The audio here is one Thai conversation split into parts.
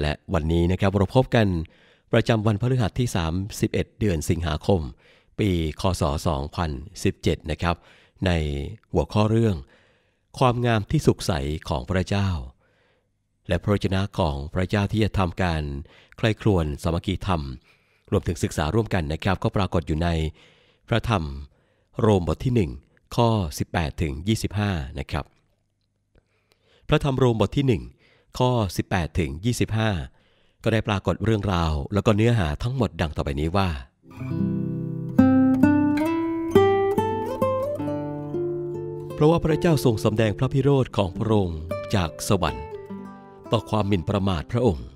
และวันนี้นะครับเราพบกันประจำวันพฤหัสที่ 31 เดือนสิงหาคม ปีคศ 2017 นะครับ ในหัวข้อเรื่อง ความงามที่สุขใสของพระเจ้า และพระวจนะของพระเจ้าที่จะทำการใคร่ครวญสามัคคีธรรม รวมถึงศึกษาร่วมกันนะครับ ก็ปรากฏอยู่ในพระธรรมโรมบทที่ 1 ข้อ 18ถึง25 นะครับ พระธรรมโรมบทที่ 1 ข้อ 18 ถึง 25 ก็ได้ปรากฏเรื่องราว แล้วก็เนื้อหาทั้งหมดดังต่อไปนี้ว่า เพราะว่าพระเจ้าทรงสำแดงพระพิโรธของพระองค์จากสวรรค์ ต่อความหมิ่นประมาทพระองค์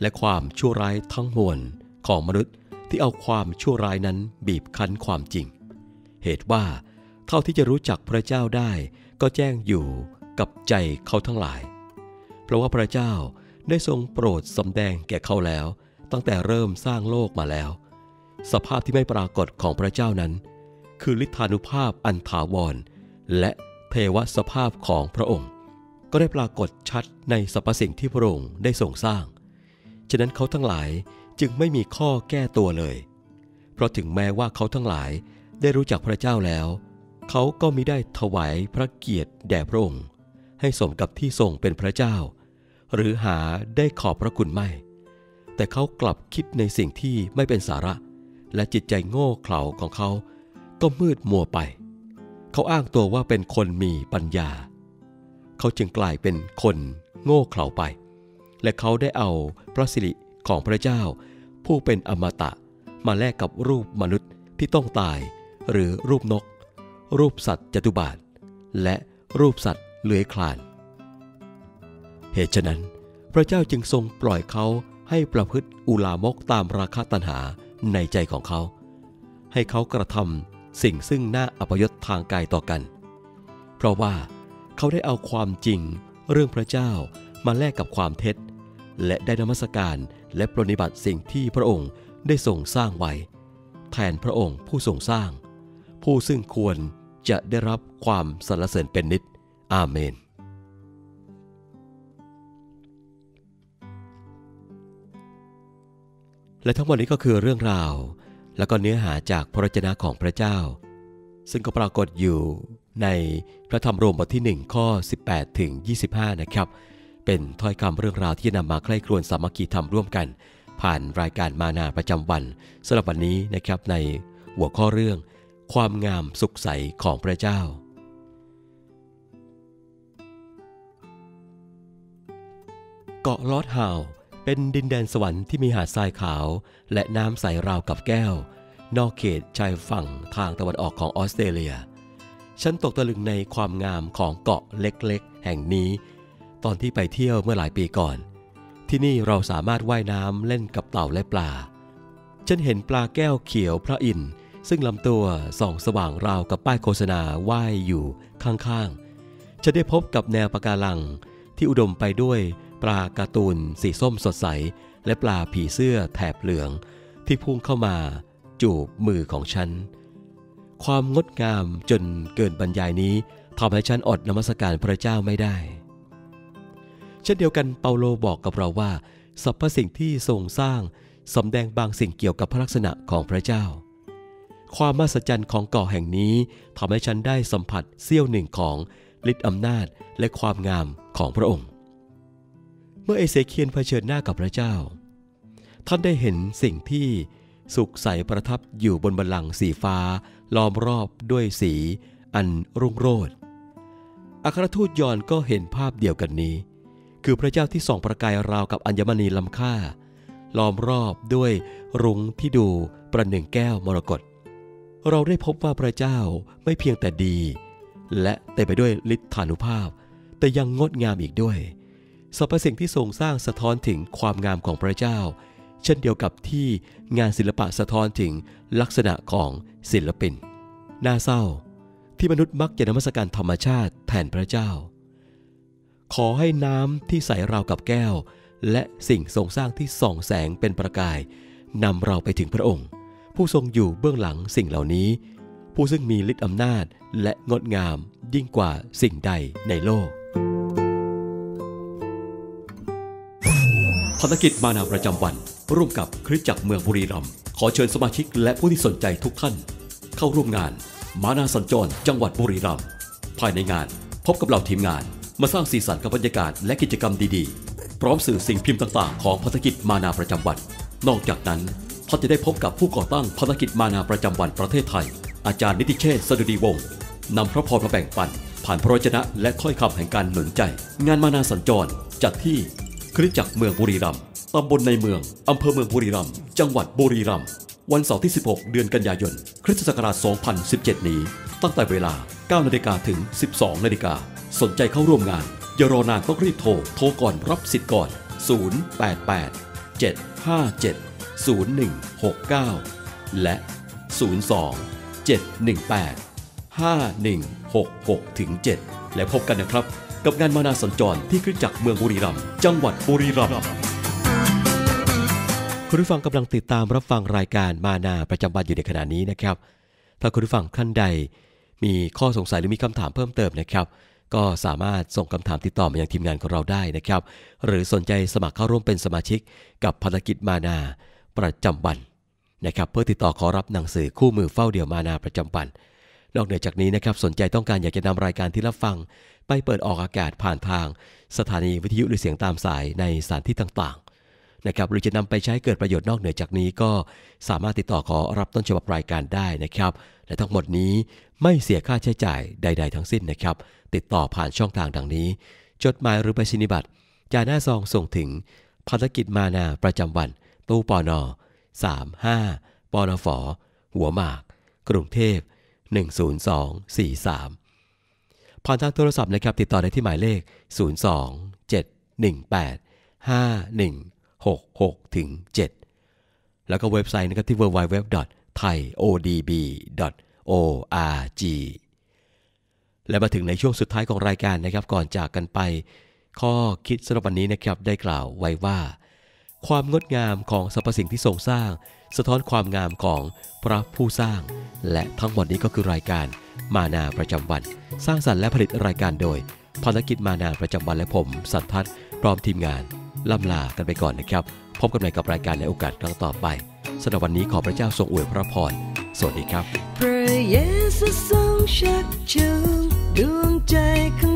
และความชั่วร้ายทั้งมวลของมนุษย์ที่เอาความชั่วร้ายนั้นบีบคั้นความจริง เหตุว่าเท่าที่จะรู้จักพระเจ้าได้ ก็แจ้งอยู่กับใจเขาทั้งหลาย ราะว่าพระเจ้าได้ทรงโปรดสำแดงแก่เขาแล้ว ตั้งแต่เริ่มสร้างโลกมาแล้ว สภาพที่ไม่ปรากฏของพระเจ้านั้น คือฤทธานุภาพอันถาวร และเทวสภาพของพระองค์ ก็ได้ปรากฏชัดในสรรพสิ่งที่พระองค์ได้ทรงสร้าง ฉะนั้นเขาทั้งหลายจึงไม่มีข้อแก้ตัวเลย เพราะถึงแม้ว่าเขาทั้งหลายได้รู้จักพระเจ้าแล้ว เขาก็มิได้ถวายพระเกียรติแด่พระองค์ ให้สมกับที่ทรงเป็นพระเจ้า หรือหาได้ขอบพระคุณไม่ แต่เขากลับคิดในสิ่งที่ไม่เป็นสาระ และจิตใจโง่เขลาของเขา ก็มืดมัวไป เขาอ้างตัวว่าเป็นคนมีปัญญา เขาจึงกลายเป็นคนโง่เขลาไป และเขาได้เอาพระสิริของพระเจ้า ผู้เป็นอมตะมาแลกกับรูปมนุษย์ที่ต้องตาย หรือรูปนก รูปสัตว์จตุบาท และรูปสัตว์เลื้อยคลาน เหตุฉะนั้น พระเจ้าจึงทรงปล่อยเขาให้ประพฤติอุลามกตามราคะตัณหาในใจของเขา ให้เขากระทำสิ่งซึ่งน่าอัปยศทางกายต่อกัน เพราะว่าเขาได้เอาความจริงเรื่องพระเจ้ามาแลกกับความเท็จ และได้นมัสการและปรนิบัติสิ่งที่พระองค์ได้ทรงสร้างไว้ แทนพระองค์ผู้ทรงสร้าง ผู้ซึ่งควรจะได้รับความสรรเสริญเป็นนิด อาเมน และทั้งหมดนี้ก็คือเรื่องราว และก็เนื้อหาจากพระวจนะของพระเจ้า ซึ่งก็ปรากฏอยู่ในพระธรรมโรมบทที่ 1 ข้อ 18 ถึง 25 นะครับ เป็นถ้อยคำเรื่องราวที่นำมาใคร่ครวญสามัคคีธรรมร่วมกัน ผ่านรายการมานาประจำวันสำหรับวันนี้นะครับในหัวข้อเรื่อง ความงามสุขใสของพระเจ้า เกาะลอดฮาว เป็นดินแดนสวรรค์ที่มีหาดทรายขาว และน้ำใสราวกับแก้ว นอกเขตชายฝั่งทางตะวันออกของออสเตรเลีย ฉันตกตะลึงในความงามของเกาะเล็กๆ แห่งนี้ ตอนที่ไปเที่ยวเมื่อหลายปีก่อน ที่นี่เราสามารถว่ายน้ำเล่นกับเต่าและปลา ฉันเห็นปลาแก้วเขียวพระอินทร์ซึ่งลำตัวส่องสว่างราวกับป้ายโฆษณาว่ายอยู่ข้างๆฉันได้พบกับแนวปะการังที่อุดมไปด้วย ปลาการ์ตูนสีส้มสดใส และปลาผีเสื้อแถบเหลือง ที่พุ่งเข้ามา จูบมือของฉัน ความงดงามจนเกินบรรยายนี้ทำให้ฉันอดนมัสการพระเจ้าไม่ได้ เช่นเดียวกันเปาโลบอกกับเราว่าสรรพสิ่งที่ทรงสร้างสำแดงบางสิ่งเกี่ยวกับพระลักษณะของพระเจ้า ความมหัศจรรย์ของเกาะแห่งนี้ทำให้ฉันได้สัมผัสเสี้ยวหนึ่งของฤทธิอำนาจและความงามของพระองค์ เมื่อเอเสเคียนเผชิญหน้ากับพระเจ้า ท่านได้เห็นสิ่งที่สุขใสประทับอยู่บนบัลลังก์สีฟ้า ล้อมรอบด้วยสีอันรุ่งโรจน์อัครทูตยอนก็เห็นภาพเดียวกันนี้ คือพระเจ้าที่ส่องประกายราวกับอัญมณีล้ำค่า ล้อมรอบด้วยรุ้งที่ดูประหนึ่งแก้วมรกตเราได้พบว่าพระเจ้าไม่เพียงแต่ดี และเต็มไปด้วยฤทธานุภาพ แต่ยังงดงามอีกด้วย สรรพสิ่งที่ทรงสร้างสะท้อนถึงความงามของพระเจ้า เช่นเดียวกับที่งานศิลปะสะท้อนถึงลักษณะของศิลปิน น่าเศร้าที่มนุษย์มักจะนมัสการธรรมชาติแทนพระเจ้า ขอให้น้ำที่ใสราวกับแก้ว และสิ่งทรงสร้างที่ส่องแสงเป็นประกายนำเราไปถึงพระองค์ ผู้ทรงอยู่เบื้องหลังสิ่งเหล่านี้ ผู้ซึ่งมีฤทธิ์อำนาจและงดงามยิ่งกว่าสิ่งใดในโลก ภารกิจมานาประจำวัน ร่วมกับคริสจักรเมืองบุรีรัมย์ขอเชิญสมาชิกและผู้ที่สนใจทุกท่าน เข้าร่วมงาน มานาสัญจร จังหวัดบุรีรัมย์ภายในงาน พบกับเหล่าทีมงาน มาสร้างสีสันกับบรรยากาศและกิจกรรมดีๆ พร้อมสื่อสิ่งพิมพ์ต่างๆ ของภารกิจมานาประจำวัน นอกจากนั้นท่านจะได้พบกับผู้ก่อตั้งภารกิจมานาประจำวันประเทศไทย อาจารย์นิติเชษสดุดีวงศ์นำพระพรมาแบ่งปัน ผ่านพระวจนะและถ้อยคำแห่งการหนุนใจ งานมานาสัญจรจัดที่ คริสตจักรเมืองบุรีรัมย์ตำบลในเมือง อำเภอเมืองบุรีรัมย์จังหวัดบุรีรัมย์วันเสาร์ที่ 16 เดือนกันยายน คริสตศักราช 2017 นี้ ตั้งแต่เวลา 9 นาฬิกาถึง 12 นาฬิกา สนใจเข้าร่วมงาน อย่ารอนานต้องรีบโทร โทรก่อนรับสิทธิ์ก่อน 088 757 0169 และ 02 718 5166ถึง7และพบกันนะครับ กับงานมานาสัญจรที่คริสตจักรเมืองบุรีรัมย์จังหวัดบุรีรัมย์คุณผู้ฟังกำลังติดตามรับฟังรายการมานาประจำวันอยู่ในขณะนี้นะครับ ถ้าคุณผู้ฟังท่านใด มีข้อสงสัยหรือมีคำถามเพิ่มเติมนะครับ ก็สามารถส่งคำถามติดต่อมายังทีมงานของเราได้นะครับ หรือสนใจสมัครเข้าร่วมเป็นสมาชิก กับภารกิจมานาประจำวันนะครับ เพื่อติดต่อขอรับหนังสือคู่มือเฝ้าเดี่ยวมานาประจำวันนอกเหนือจากนี้นะครับสนใจต้องการอยากจะนำรายการที่รับฟังไปเปิดออกอากาศผ่านทางสถานีวิทยุหรือเสียงตามสายในสถานที่ต่างๆนะครับหรือจะนำไปใช้เกิดประโยชน์นอกเหนือจากนี้ก็สามารถติดต่อขอรับต้นฉบับรายการได้นะครับ และทั้งหมดนี้ไม่เสียค่าใช้จ่ายใด ๆ ทั้งสิ้นนะครับ ติดต่อผ่านช่องทางดังนี้ จดหมายหรือไปชินิบัตรจาหน้าซองส่งถึงภารกิจมานาประจำวัน ตู้ปอนอ35ปอนฟหัวหมาก กรุงเทพ10243 ผ่านทางโทรศัพท์นะครับติดต่อได้ที่หมายเลข 02 718 5166ถึง7แล้วก็เว็บไซต์นะครับที่ www.thaiodb.org และมาถึงในช่วงสุดท้ายของรายการนะครับก่อนจากกันไป ข้อคิดสำหรับวันนี้นะครับได้กล่าวไว้ว่า ความงดงามของสรรพสิ่งที่ทรงสร้าง สะท้อนความงามของพระผู้สร้าง และทั้งหมดนี้ก็คือรายการ มานาประจำวัน สร้างสรรค์และผลิตรายการโดยภารกิจมานาประจำวันและผม สันทัศน์พร้อมทีมงานล่ำลากันไปก่อนนะครับ พบกันใหม่กับรายการในโอกาสครั้งต่อไปสำหรับวันนี้ขอพระเจ้าทรงอวยพระพร สวัสดีครับพระเยซูทรงชักจูงดวงใจของ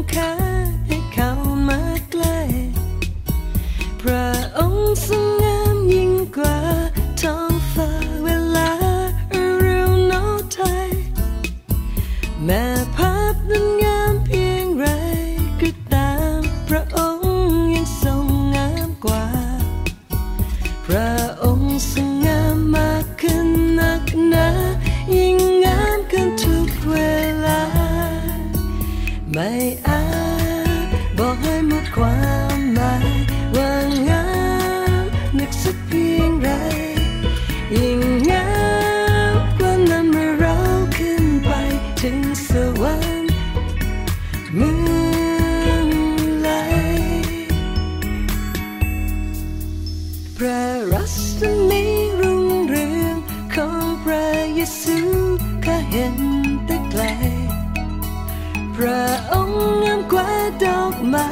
กว่าดอกไม้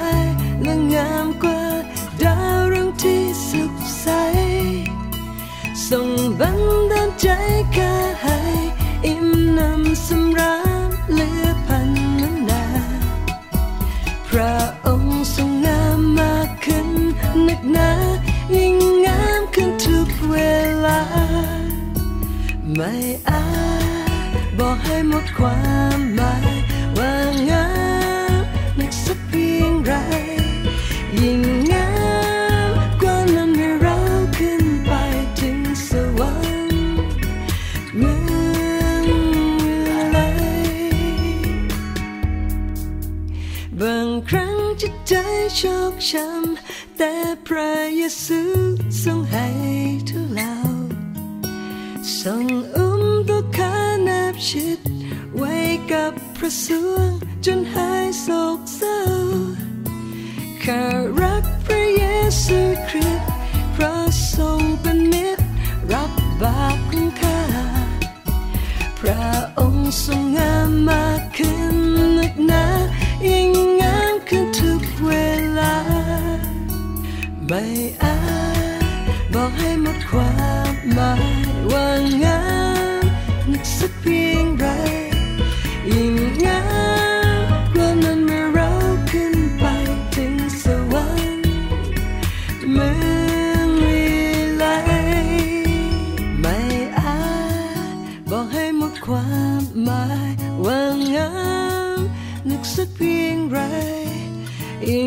และงามกว่าดาวรุ่งที่สุขใส ส่งบันดาลใจข้าให้อิ่มนำสำราญเหลือพันนานา พระองค์ทรงงามมากขึ้นนักหนายิ่งงามขึ้นทุกเวลา ไม่อาจบอกให้หมดความหมาย ไร ยิ่งงามกว่านั้นเมื่อเราขึ้นไปถึงสวรรค์เมืองไลบางครั้งจิตใจฉชอกช้ำแต่พระเยซูทรงให้ทุเลาทรงอุ้มตัวข้าแนบชิดไว้กับพระสวงจนหายโศกเศร้า ข้ารักพระเยซูคริสต์พระทรงเป็นมิตรรับบาปของข้าพระองค์ทรงงามมากขึ้นนักหนายิ่งงามขึ้นทุกเวลา ไม่อาจบอกให้หมดความหมาย ยิ่